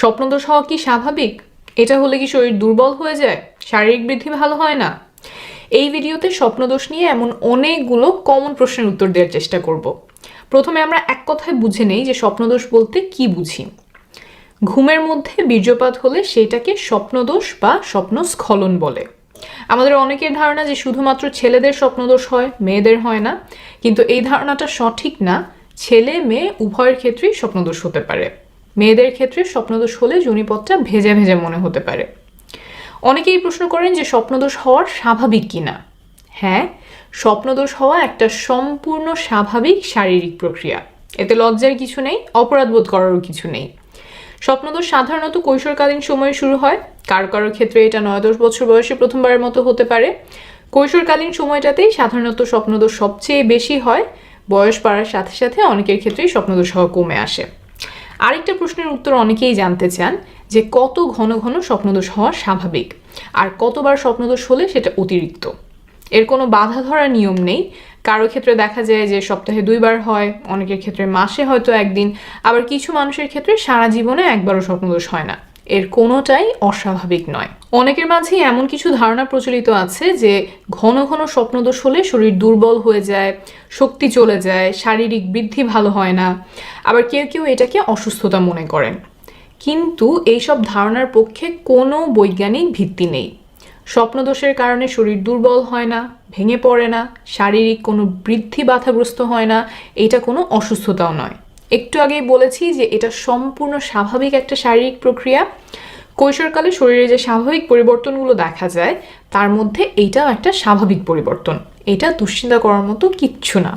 স্বপ্নদোষ হওয়া কি স্বাভাবিক? এটা হলে কি শরীর দুর্বল হয়ে যায়? শারীরিক বৃদ্ধি ভালো হয় না? এই ভিডিওতে স্বপ্নদোষ নিয়ে এমন অনেকগুলো কমন প্রশ্নের উত্তর দেওয়ার চেষ্টা করব। প্রথমে আমরা এক কথায় বুঝে নেই যে স্বপ্নদোষ বলতে কি বুঝি। ঘুমের মধ্যে বীর্যপাত হলে সেটাকে স্বপ্নদোষ বা স্বপ্ন স্খলন বলে। আমাদের অনেকের ধারণা যে শুধুমাত্র ছেলেদের স্বপ্নদোষ হয়, মেয়েদের হয় না। কিন্তু এই ধারণাটা সঠিক না। ছেলে মেয়ে উভয়ের ক্ষেত্রেই স্বপ্নদোষ হতে পারে। মেয়েদের ক্ষেত্রে স্বপ্নদোষ হলে জুনিপথটা ভেজা ভেজা মনে হতে পারে। অনেকেই প্রশ্ন করেন যে স্বপ্নদোষ হওয়ার স্বাভাবিক কিনা হ্যাঁ স্বপ্নদোষ হওয়া একটা সম্পূর্ণ স্বাভাবিক শারীরিক প্রক্রিয়া। এতে লজ্জার কিছু নেই, অপরাধবোধ করারও কিছু নেই। স্বপ্নদোষ সাধারণত কৈশোরকালীন সময়ে শুরু হয়। কারও কারোর ক্ষেত্রে এটা নয় দশ বছর বয়সে প্রথমবারের মতো হতে পারে। কৈশোরকালীন সময়টাতেই সাধারণত স্বপ্নদোষ সবচেয়ে বেশি হয়। বয়স বাড়ার সাথে সাথে অনেকের ক্ষেত্রেই স্বপ্নদোষ হওয়া কমে আসে। আরেকটা প্রশ্নের উত্তর অনেকেই জানতে চান, যে কত ঘন ঘন স্বপ্নদোষ হওয়া স্বাভাবিক? আর কতবার স্বপ্নদোষ হলে সেটা অতিরিক্ত? এর কোনো বাধা ধরার নিয়ম নেই। কারও ক্ষেত্রে দেখা যায় যে সপ্তাহে দুইবার হয়, অনেকের ক্ষেত্রে মাসে হয়তো একদিন, আবার কিছু মানুষের ক্ষেত্রে সারা জীবনে একবারও স্বপ্নদোষ হয় না। এর কোনোটাই অস্বাভাবিক নয়। অনেকের মাঝে এমন কিছু ধারণা প্রচলিত আছে যে ঘন ঘন স্বপ্নদোষ হলে শরীর দুর্বল হয়ে যায়, শক্তি চলে যায়, শারীরিক বৃদ্ধি ভালো হয় না। আবার কেউ কেউ এটাকে অসুস্থতা মনে করেন। কিন্তু এইসব ধারণার পক্ষে কোনো বৈজ্ঞানিক ভিত্তি নেই। স্বপ্নদোষের কারণে শরীর দুর্বল হয় না, ভেঙে পড়ে না, শারীরিক কোনো বৃদ্ধি বাধাগ্রস্ত হয় না, এটা কোনো অসুস্থতাও নয়। একটু আগেই বলেছি যে এটা সম্পূর্ণ স্বাভাবিক একটা শারীরিক প্রক্রিয়া। কৈশোরকালে শরীরে যে স্বাভাবিক পরিবর্তনগুলো দেখা যায়, তার মধ্যে এইটাও একটা স্বাভাবিক পরিবর্তন। এটা দুশ্চিন্তা করার মতো কিচ্ছু না।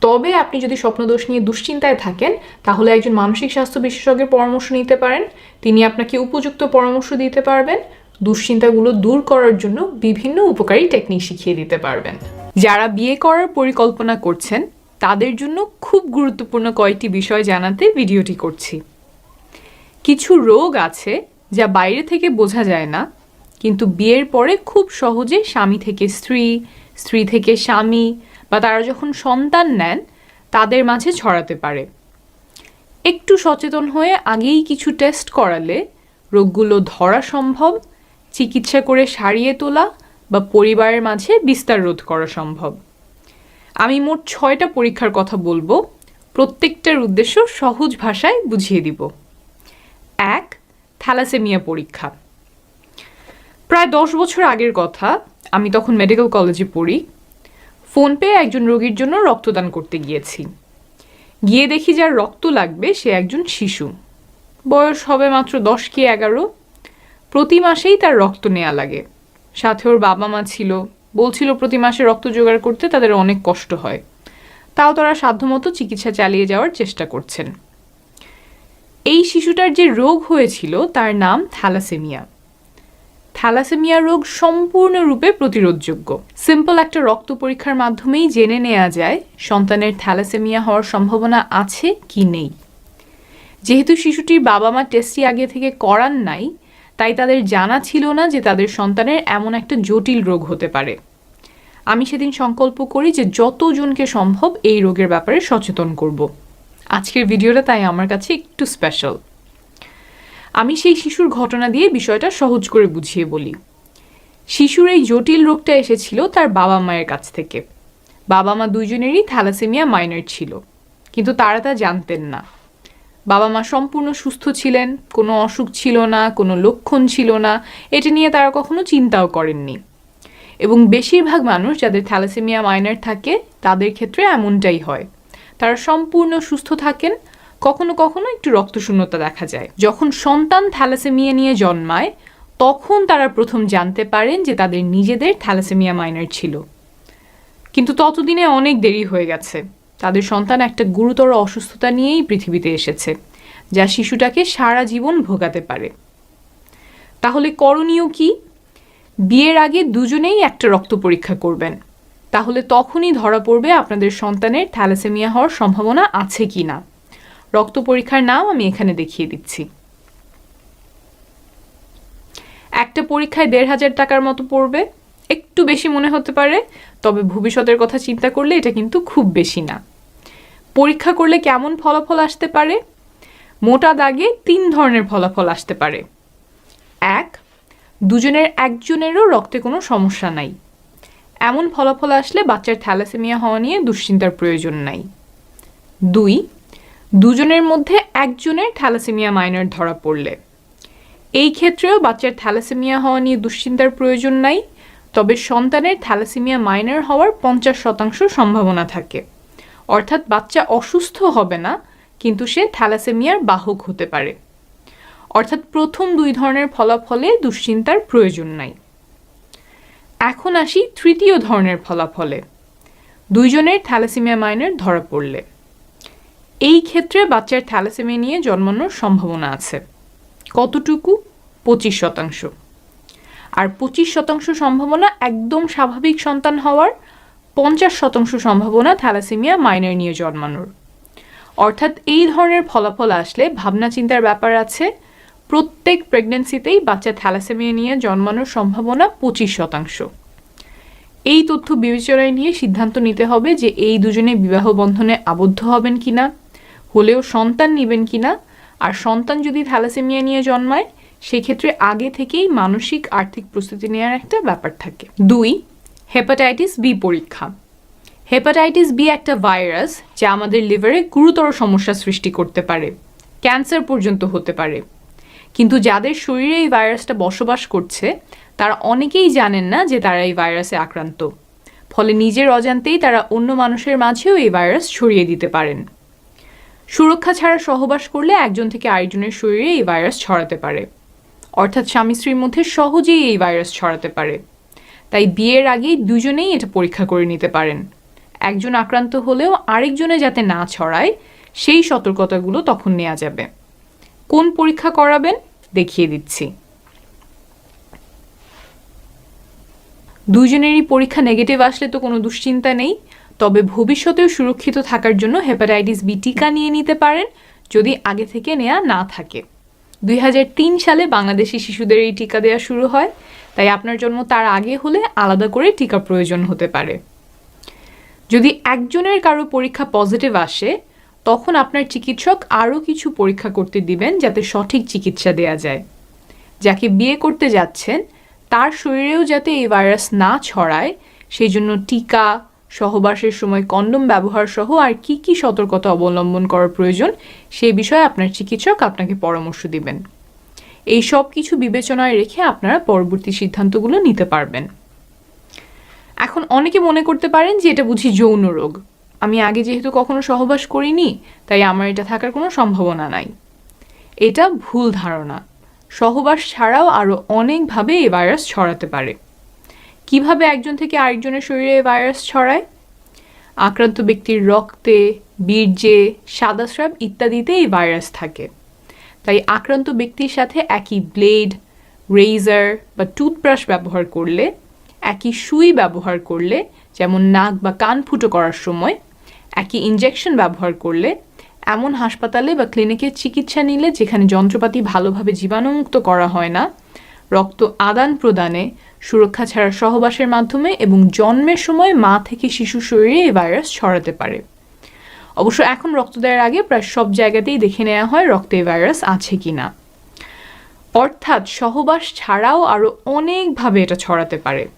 তবে আপনি যদি স্বপ্নদোষ নিয়ে দুশ্চিন্তায় থাকেন, তাহলে একজন মানসিক স্বাস্থ্য বিশেষজ্ঞের পরামর্শ নিতে পারেন। তিনি আপনাকে উপযুক্ত পরামর্শ দিতে পারবেন। দুশ্চিন্তাগুলো দূর করার জন্য বিভিন্ন উপকারী টেকনিক শিখিয়ে দিতে পারবেন। যারা বিয়ে করার পরিকল্পনা করছেন তাদের জন্য খুব গুরুত্বপূর্ণ কয়েকটি বিষয় জানাতে ভিডিওটি করছি। কিছু রোগ আছে যা বাইরে থেকে বোঝা যায় না, কিন্তু বিয়ের পরে খুব সহজে স্বামী থেকে স্ত্রী স্ত্রী থেকে স্বামী বা তারা যখন সন্তান নেন, তাদের মাঝে ছড়াতে পারে। একটু সচেতন হয়ে আগেই কিছু টেস্ট করালে রোগগুলো ধরা সম্ভব, চিকিৎসা করে সারিয়ে তোলা বা পরিবারের মাঝে বিস্তার রোধ করা সম্ভব। আমি মোট ছয়টা পরীক্ষার কথা বলব। প্রত্যেকটার উদ্দেশ্য সহজ ভাষায় বুঝিয়ে দিব। এক, থ্যালাসেমিয়া পরীক্ষা। প্রায় দশ বছর আগের কথা, আমি তখন মেডিকেল কলেজে পড়ি। ফোন পেয়ে একজন রোগীর জন্য রক্তদান করতে গিয়েছি। গিয়ে দেখি যার রক্ত লাগবে সে একজন শিশু। বয়স হবে মাত্র দশ কি এগারো। প্রতি মাসেই তার রক্ত নেওয়া লাগে। সাথে ওর বাবা মা ছিল। বলছিল, প্রতি মাসে রক্ত জোগাড় করতে তাদের অনেক কষ্ট হয়। তাও তারা সাধ্যমতো চিকিৎসা চালিয়ে যাওয়ার চেষ্টা করছেন। এই শিশুটার যে রোগ হয়েছিল, তার নাম থ্যালাসেমিয়া। থ্যালাসেমিয়া রোগ সম্পূর্ণরূপে প্রতিরোধযোগ্য। সিম্পল একটা রক্ত পরীক্ষার মাধ্যমেই জেনে নেওয়া যায়, সন্তানের থ্যালাসেমিয়া হওয়ার সম্ভাবনা আছে কি নেই। যেহেতু শিশুটির বাবা মা টেস্টটি আগে থেকে করান নাই তাই তাদের জানা ছিল না যে তাদের সন্তানের এমন একটা জটিল রোগ হতে পারে। আমি সেদিন সংকল্প করি যে যতজনকে সম্ভব এই রোগের ব্যাপারে সচেতন করব। আজকের ভিডিওটা তাই আমার কাছে একটু স্পেশাল আমি সেই শিশুর ঘটনা দিয়ে বিষয়টা সহজ করে বুঝিয়ে বলি। শিশুর এই জটিল রোগটা এসেছিল তার বাবা মায়ের কাছ থেকে। বাবা মা দুইজনেরই থ্যালাসেমিয়া মাইনার ছিল। কিন্তু তারা তা জানতেন না। বাবা মা সম্পূর্ণ সুস্থ ছিলেন, কোনো অসুখ ছিল না, কোনো লক্ষণ ছিল না, এটা নিয়ে তারা কখনো চিন্তাও করেননি। এবং বেশিরভাগ মানুষ যাদের থ্যালাসেমিয়া মাইনার থাকে, তাদের ক্ষেত্রে এমনটাই হয়। তারা সম্পূর্ণ সুস্থ থাকেন, কখনো কখনো একটু রক্তশূন্যতা দেখা যায়। যখন সন্তান থ্যালাসেমিয়া নিয়ে জন্মায়, তখন তারা প্রথম জানতে পারেন যে তাদের নিজেদের থ্যালাসেমিয়া মাইনার ছিল। কিন্তু ততদিনে অনেক দেরি হয়ে গেছে। তাদের সন্তান একটা গুরুতর অসুস্থতা নিয়েই পৃথিবীতে এসেছে, যা শিশুটাকে সারা জীবন ভোগাতে পারে। তাহলে করণীয় কি? বিয়ের আগে দুজনেই একটা রক্ত পরীক্ষা করবেন। তাহলে তখনই ধরা পড়বে আপনাদের সন্তানের থ্যালাসেমিয়া হওয়ার সম্ভাবনা আছে কি না। রক্ত পরীক্ষার নাম আমি এখানে দেখিয়ে দিচ্ছি। একটা পরীক্ষায় দেড় হাজার টাকার মতো পড়বে। একটু বেশি মনে হতে পারে, তবে ভবিষ্যতের কথা চিন্তা করলে এটা কিন্তু খুব বেশি না। পরীক্ষা করলে কেমন ফলাফল আসতে পারে? মোটা দাগে তিন ধরনের ফলাফল আসতে পারে। এক, দুজনের একজনেরও রক্তে কোনো সমস্যা নাই। এমন ফলাফল আসলে বাচ্চার থ্যালাসেমিয়া হওয়া নিয়ে দুশ্চিন্তার প্রয়োজন নাই। দুই, দুজনের মধ্যে একজনের থ্যালাসেমিয়া মাইনর ধরা পড়লে। এই ক্ষেত্রেও বাচ্চার থ্যালাসেমিয়া হওয়া নিয়ে দুশ্চিন্তার প্রয়োজন নাই, তবে সন্তানের থ্যালাসেমিয়া মাইনর হওয়ার পঞ্চাশ শতাংশ সম্ভাবনা থাকে। অর্থাৎ বাচ্চা অসুস্থ হবে না, কিন্তু সে থ্যালাসেমিয়ার বাহক হতে পারে। অর্থাৎ প্রথম দুই ধরনের ফলাফলে দুশ্চিন্তার প্রয়োজন নাই। এখন আসি তৃতীয় ধরনের ফলাফলে। দুইজনের থ্যালাসেমিয়া মাইনের ধরা পড়লে। এই ক্ষেত্রে বাচ্চার থ্যালাসেমিয়া নিয়ে জন্মানোর সম্ভাবনা আছে। কতটুকু? পঁচিশ শতাংশ। আর পঁচিশ শতাংশ সম্ভাবনা একদম স্বাভাবিক সন্তান হওয়ার পঞ্চাশ শতাংশ সম্ভাবনা থ্যালাসেমিয়া মাইনর নিয়ে জন্মানোর। অর্থাৎ এই ধরনের ফলাফল আসলে ভাবনা চিন্তার ব্যাপার আছে। প্রত্যেক প্রেগনেন্সিতেই বাচ্চা থ্যালাসেমিয়া নিয়ে জন্মানোর সম্ভাবনা পঁচিশ শতাংশ। এই তথ্য বিবেচনায় নিয়ে সিদ্ধান্ত নিতে হবে যে এই দুজনে বিবাহ বন্ধনে আবদ্ধ হবেন কিনা, হলেও সন্তান নেবেন কিনা, আর সন্তান যদি থ্যালাসেমিয়া নিয়ে জন্মায়, সেক্ষেত্রে আগে থেকেই মানসিক আর্থিক প্রস্তুতি নেওয়ার একটা ব্যাপার থাকে। দুই হেপাটাইটিস বি পরীক্ষা। হেপাটাইটিস বি একটা ভাইরাস যা আমাদের লিভারে গুরুতর সমস্যা সৃষ্টি করতে পারে। ক্যান্সার পর্যন্ত হতে পারে। কিন্তু যাদের শরীরে এই ভাইরাসটা বসবাস করছে, তারা অনেকেই জানেন না যে তারা এই ভাইরাসে আক্রান্ত। ফলে নিজের অজান্তেই তারা অন্য মানুষের মাঝেও এই ভাইরাস ছড়িয়ে দিতে পারেন। সুরক্ষা ছাড়া সহবাস করলে একজন থেকে আরেকজনের শরীরে এই ভাইরাস ছড়াতে পারে। অর্থাৎ স্বামী স্ত্রীর মধ্যে সহজেই এই ভাইরাস ছড়াতে পারে। তাই বিয়ের আগেই দুজনেই এটা পরীক্ষা করে নিতে পারেন। একজন আক্রান্ত হলেও আরেকজনে যাতে না ছড়ায়, সেই সতর্কতাগুলো তখন নেওয়া যাবে। কোন পরীক্ষা করাবেন দেখিয়ে দিচ্ছি। দুজনেরই পরীক্ষা নেগেটিভ আসলে তো কোনো দুশ্চিন্তা নেই, তবে ভবিষ্যতেও সুরক্ষিত থাকার জন্য হেপাটাইটিস বি টিকা নিয়ে নিতে পারেন যদি আগে থেকে নেওয়া না থাকে। দুই হাজার তিন সালে বাংলাদেশি শিশুদের এই টিকা দেওয়া শুরু হয়। তাই আপনার জন্ম তার আগে হলে আলাদা করে টিকা প্রয়োজন হতে পারে। যদি একজনের কারও পরীক্ষা পজিটিভ আসে, তখন আপনার চিকিৎসক আরও কিছু পরীক্ষা করতে দিবেন যাতে সঠিক চিকিৎসা দেয়া যায়। যাকে বিয়ে করতে যাচ্ছেন, তার শরীরেও যাতে এই ভাইরাস না ছড়ায় সেই জন্য টিকা, সহবাসের সময় কন্ডম ব্যবহার সহ আর কি কি সতর্কতা অবলম্বন করার প্রয়োজন সেই বিষয়ে আপনার চিকিৎসক আপনাকে পরামর্শ দিবেন। এই সব কিছু বিবেচনায় রেখে আপনারা পরবর্তী সিদ্ধান্তগুলো নিতে পারবেন। এখন অনেকে মনে করতে পারেন যে এটা বুঝি যৌন রোগ। আমি আগে যেহেতু কখনো সহবাস করিনি, তাই আমার এটা থাকার কোনো সম্ভাবনা নাই। এটা ভুল ধারণা। সহবাস ছাড়াও আরও অনেকভাবে এই ভাইরাস ছড়াতে পারে। কীভাবে একজন থেকে আরেকজনের শরীরে এই ভাইরাস ছড়ায়? আক্রান্ত ব্যক্তির রক্তে, বীর্যে সাদাস্রাব ইত্যাদিতে এই ভাইরাস থাকে। তাই আক্রান্ত ব্যক্তির সাথে একই ব্লেড রেজার বা টুথব্রাশ ব্যবহার করলে, একই সুই ব্যবহার করলে, যেমন নাক বা কান ফুটো করার সময়, একই ইঞ্জেকশন ব্যবহার করলে, এমন হাসপাতালে বা ক্লিনিকে চিকিৎসা নিলে যেখানে যন্ত্রপাতি ভালোভাবে জীবাণুমুক্ত করা হয় না, রক্ত আদান প্রদানে, সুরক্ষা ছাড়া সহবাসের মাধ্যমে এবং জন্মের সময় মা থেকে শিশু শরীরে এই ভাইরাস ছড়াতে পারে। অবশ্য এখন রক্ত দেওয়ার আগে প্রায় সব জায়গাতেই দেখে নেওয়া হয় রক্তে ভাইরাস আছে কি না অর্থাৎ সহবাস ছাড়াও আরও অনেকভাবে এটা ছড়াতে পারে।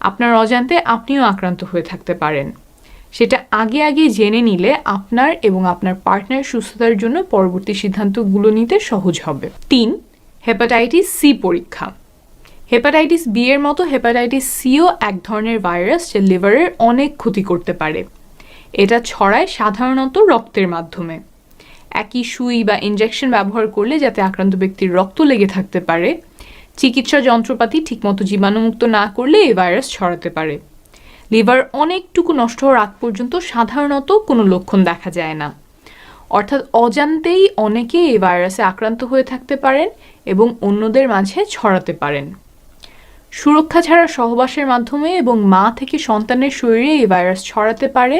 আপনার অজান্তে আপনিও আক্রান্ত হয়ে থাকতে পারেন। সেটা আগে আগে জেনে নিলে আপনার এবং আপনার পার্টনার সুস্থতার জন্য পরবর্তী সিদ্ধান্তগুলো নিতে সহজ হবে। তিন, হেপাটাইটিস সি পরীক্ষা। হেপাটাইটিস বি এর মতো হেপাটাইটিস সিও এক ধরনের ভাইরাস যা লিভারের অনেক ক্ষতি করতে পারে। এটা ছড়ায় সাধারণত রক্তের মাধ্যমে। একই সুই বা ইনজেকশন ব্যবহার করলে যাতে আক্রান্ত ব্যক্তির রক্ত লেগে থাকতে পারে চিকিৎসা যন্ত্রপাতি ঠিকমতো জীবাণুমুক্ত না করলে এই ভাইরাস ছড়াতে পারে। লিভার অনেকটুকু নষ্ট হওয়ার আগ পর্যন্ত সাধারণত কোনো লক্ষণ দেখা যায় না। অর্থাৎ অজান্তেই অনেকে এই ভাইরাসে আক্রান্ত হয়ে থাকতে পারেন এবং অন্যদের মাঝে ছড়াতে পারেন। সুরক্ষা ছাড়া সহবাসের মাধ্যমে এবং মা থেকে সন্তানের শরীরে এই ভাইরাস ছড়াতে পারে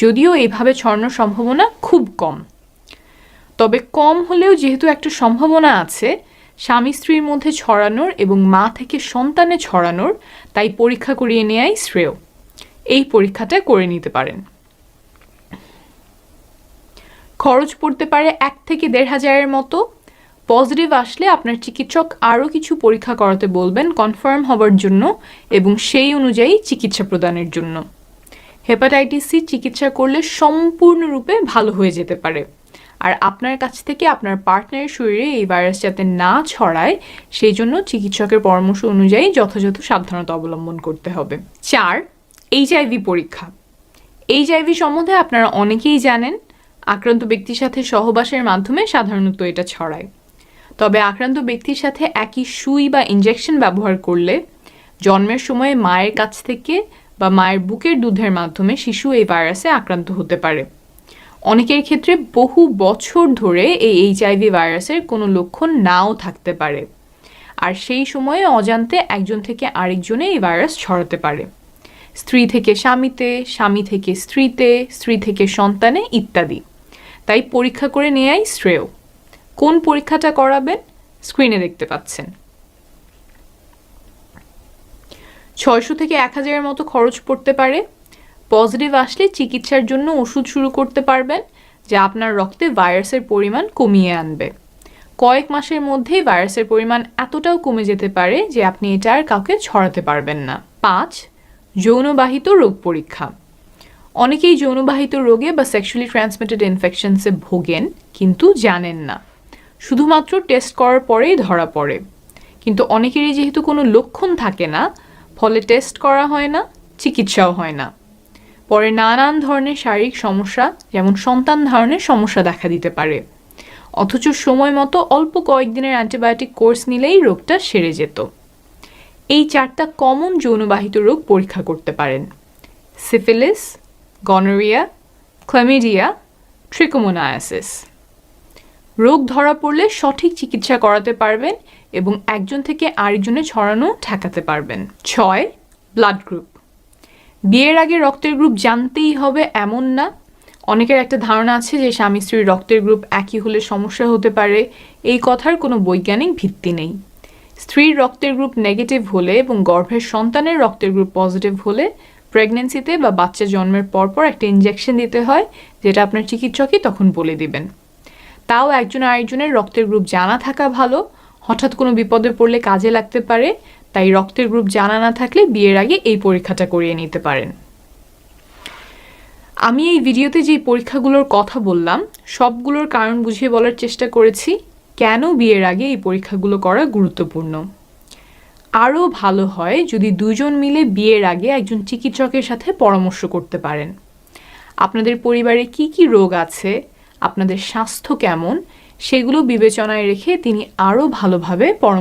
যদিও এইভাবে ছড়ানোর সম্ভাবনা খুব কম। তবে কম হলেও যেহেতু একটা সম্ভাবনা আছে, স্বামী স্ত্রীর মধ্যে ছড়ানোর এবং মা থেকে সন্তানে ছড়ানোর, তাই পরীক্ষা করিয়ে নেয়াই শ্রেয়। এই পরীক্ষাটা করে নিতে পারেন। খরচ পড়তে পারে এক থেকে দেড় হাজারের মতো। পজিটিভ আসলে আপনার চিকিৎসক আরও কিছু পরীক্ষা করাতে বলবেন, কনফার্ম হবার জন্য এবং সেই অনুযায়ী চিকিৎসা প্রদানের জন্য। হেপাটাইটিস সি চিকিৎসা করলে সম্পূর্ণরূপে ভালো হয়ে যেতে পারে। আর আপনার কাছ থেকে আপনার পার্টনারের শরীরে এই ভাইরাস যাতে না ছড়ায়, সেই জন্য চিকিৎসকের পরামর্শ অনুযায়ী যথাযথ সাবধানতা অবলম্বন করতে হবে। চার এইচআইভি পরীক্ষা। এইচ এইচআইভি সম্বন্ধে আপনারা অনেকেই জানেন, আক্রান্ত ব্যক্তির সাথে সহবাসের মাধ্যমে সাধারণত এটা ছড়ায়। তবে আক্রান্ত ব্যক্তির সাথে একই সুই বা ইনজেকশন ব্যবহার করলে, জন্মের সময় মায়ের কাছ থেকে বা মায়ের বুকের দুধের মাধ্যমে শিশু এই ভাইরাসে আক্রান্ত হতে পারে। অনেকের ক্ষেত্রে বহু বছর ধরে এই এইচআইভি ভাইরাসের কোনো লক্ষণ নাও থাকতে পারে। আর সেই সময়ে অজান্তে একজন থেকে আরেকজনে এই ভাইরাস ছড়াতে পারে। স্ত্রী থেকে স্বামীতে, স্বামী থেকে স্ত্রীতে, স্ত্রী থেকে সন্তানে ইত্যাদি। তাই পরীক্ষা করে নেয়াই শ্রেয়। কোন পরীক্ষাটা করাবেন? স্ক্রিনে দেখতে পাচ্ছেন। ছয়শো থেকে এক হাজারের মতো খরচ পড়তে পারে। পজিটিভ আসলে চিকিৎসার জন্য ওষুধ শুরু করতে পারবেন, যা আপনার রক্তে ভাইরাসের পরিমাণ কমিয়ে আনবে। কয়েক মাসের মধ্যেই ভাইরাসের পরিমাণ এতটাও কমে যেতে পারে যে আপনি এটা আর কাউকে ছড়াতে পারবেন না। পাঁচ, যৌনবাহিত রোগ পরীক্ষা। অনেকেই যৌনবাহিত রোগে বা সেক্সুয়ালি ট্রান্সমিটেড ইনফেকশনসে ভোগেন, কিন্তু জানেন না। শুধুমাত্র টেস্ট করার পরেই ধরা পড়ে। কিন্তু অনেকেরই যেহেতু কোনো লক্ষণ থাকে না ফলে টেস্ট করা হয় না, চিকিৎসাও হয় না। পরে নানান ধরনের শারীরিক সমস্যা, যেমন সন্তান ধারণের সমস্যা দেখা দিতে পারে। অথচ সময় মতো অল্প কয়েকদিনের অ্যান্টিবায়োটিক কোর্স নিলেই রোগটা সেরে যেত। এই চারটা কমন যৌনবাহিত রোগ পরীক্ষা করতে পারেন। সিফিলিস গনোরিয়া ক্লামিডিয়া ট্রিকোমোনায়াসিস রোগ ধরা পড়লে সঠিক চিকিৎসা করাতে পারবেন এবং একজন থেকে আরেকজনে ছড়ানো ঠেকাতে পারবেন। ছয় ব্লাড গ্রুপ বিয়ের আগে রক্তের গ্রুপ জানতেই হবে এমন না। অনেকের একটা ধারণা আছে যে স্বামী স্ত্রীর রক্তের গ্রুপ একই হলে সমস্যা হতে পারে। এই কথার কোনো বৈজ্ঞানিক ভিত্তি নেই। স্ত্রীর রক্তের গ্রুপ নেগেটিভ হলে এবং গর্ভের সন্তানের রক্তের গ্রুপ পজিটিভ হলে প্রেগনেন্সিতে বা বাচ্চা জন্মের পরপর একটা ইঞ্জেকশন দিতে হয়, যেটা আপনার চিকিৎসকই তখন বলে দিবেন। তাও একজন আরেকজনের রক্তের গ্রুপ জানা থাকা ভালো। হঠাৎ কোনো বিপদে পড়লে কাজে লাগতে পারে, তাই রক্তের গ্রুপ জানা না থাকলে বিয়ের আগে এই পরীক্ষাটা করিয়ে নিতে পারেন। আমি এই ভিডিওতে যে পরীক্ষাগুলোর কথা বললাম, সবগুলোর কারণ বুঝিয়ে বলার চেষ্টা করেছি, কেন বিয়ের আগে এই পরীক্ষাগুলো করা গুরুত্বপূর্ণ। আরও ভালো হয় যদি দুজন মিলে বিয়ের আগে একজন চিকিৎসকের সাথে পরামর্শ করতে পারেন। আপনাদের পরিবারে কি কি রোগ আছে? আপনাদের স্বাস্থ্য কেমন সেগুলো বিবেচনায় রেখে তিনি আরও ভালোভাবে পরামর্শ